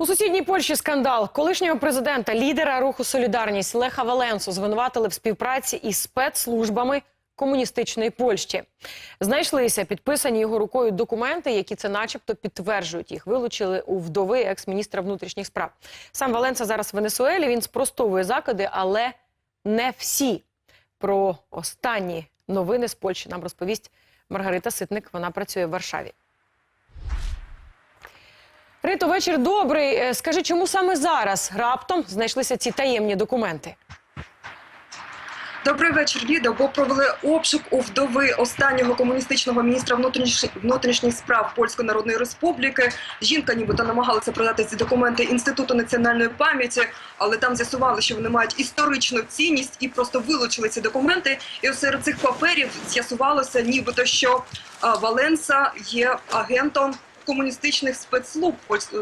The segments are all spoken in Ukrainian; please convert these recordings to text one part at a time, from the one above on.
У сусідній Польщі скандал колишнього президента, лідера руху Солідарність Леха Валенсу звинуватили в співпраці із спецслужбами комуністичної Польщі. Знайшлися підписані його рукою документи, які це, начебто, підтверджують їх. Вилучили у вдови екс-міністра внутрішніх справ. Сам Валенса зараз в Венесуелі. Він спростовує закиди, але не всі. Про останні новини з Польщі нам розповість Маргарита Ситник. Вона працює в Варшаві. Рито, вечір добрий. Е, Скажи, чому саме зараз раптом знайшлися ці таємні документи? Добрий вечір, Ліда. Бо провели обшук у вдови останнього комуністичного міністра внутрішніх, справ Польської Народної Республіки. Жінка, нібито намагалася продати ці документи інституту національної пам'яті, але там з'ясували, що вони мають історичну цінність і просто вилучили ці документи. І серед цих паперів з'ясувалося, нібито що Валенса є агентом. Комуністичних спецслужб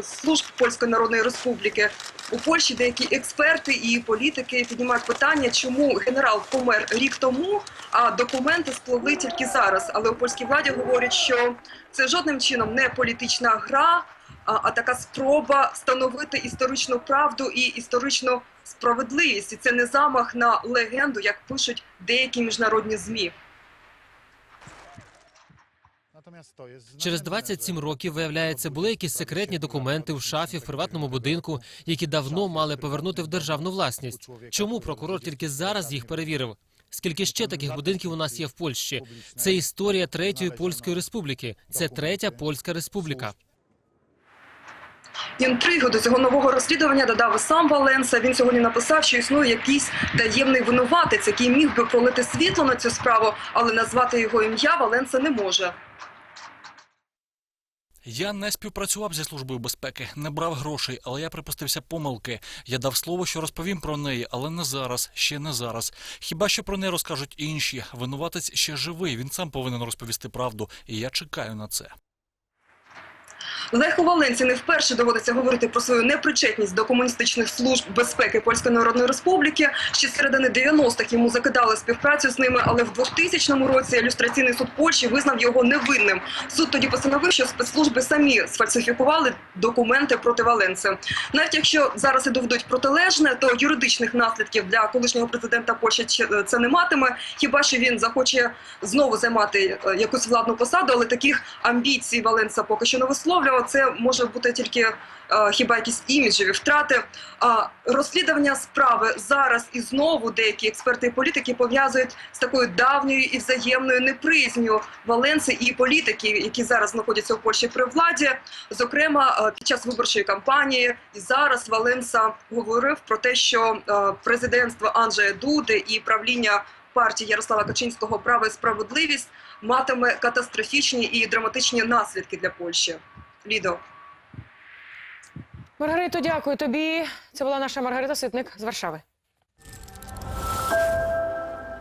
служб Польської Народної Республіки у Польщі деякі експерти і політики піднімають питання, чому генерал помер рік тому, а документи спливли тільки зараз. Але у польській владі говорять, що це жодним чином не політична гра, а, а така спроба встановити історичну правду і історичну справедливість. І це не замах на легенду, як пишуть деякі міжнародні змі. Через 27 років, виявляється, були якісь секретні документи в шафі в приватному будинку, які давно мали повернути в державну власність. Чому прокурор тільки зараз їх перевірив? Скільки ще таких будинків у нас є в Польщі? Це історія третьої польської республіки. Це третя польська республіка. Інтригу до цього нового розслідування додав сам Валенса. Він сьогодні написав, що існує якийсь таємний винуватець, який міг би пролити світло на цю справу, але назвати його ім'я Валенса не може. Я не співпрацював зі службою безпеки, не брав грошей, але я припустився помилки. Я дав слово, що розповім про неї, але не зараз, ще не зараз. Хіба що про неї розкажуть інші. Винуватець ще живий. Він сам повинен розповісти правду, і я чекаю на це. Леху Валенці не вперше доводиться говорити про свою непричетність до комуністичних служб безпеки Польської Народної Республіки. Ще з середини 90-х йому закидали співпрацю з ними, але в 2000 році ілюстраційний суд Польщі визнав його невинним. Суд тоді постановив, що спецслужби самі сфальсифікували документи проти Валенци. Навіть якщо зараз і доведуть протилежне, то юридичних наслідків для колишнього президента Польщі чи- це не матиме. Хіба що він захоче знову займати е, якусь владну посаду, але таких амбіцій Валенса поки що не висловлював. Це може бути тільки е, хіба якісь іміджеві втрати. Розслідування справи зараз і знову деякі експерти і політики пов'язують з такою давньою і взаємною неприязнью Валенси і політиків, які зараз знаходяться в Польщі при владі. Зокрема, е, під час виборчої кампанії і зараз Валенса говорив про те, що е, президентство Анджея Дуди і правління партії Ярослава Качинського «Право і справедливість матиме катастрофічні і драматичні наслідки для Польщі. Лідо. Маргарито, дякую тобі. Це була наша Маргарита Ситник з Варшави.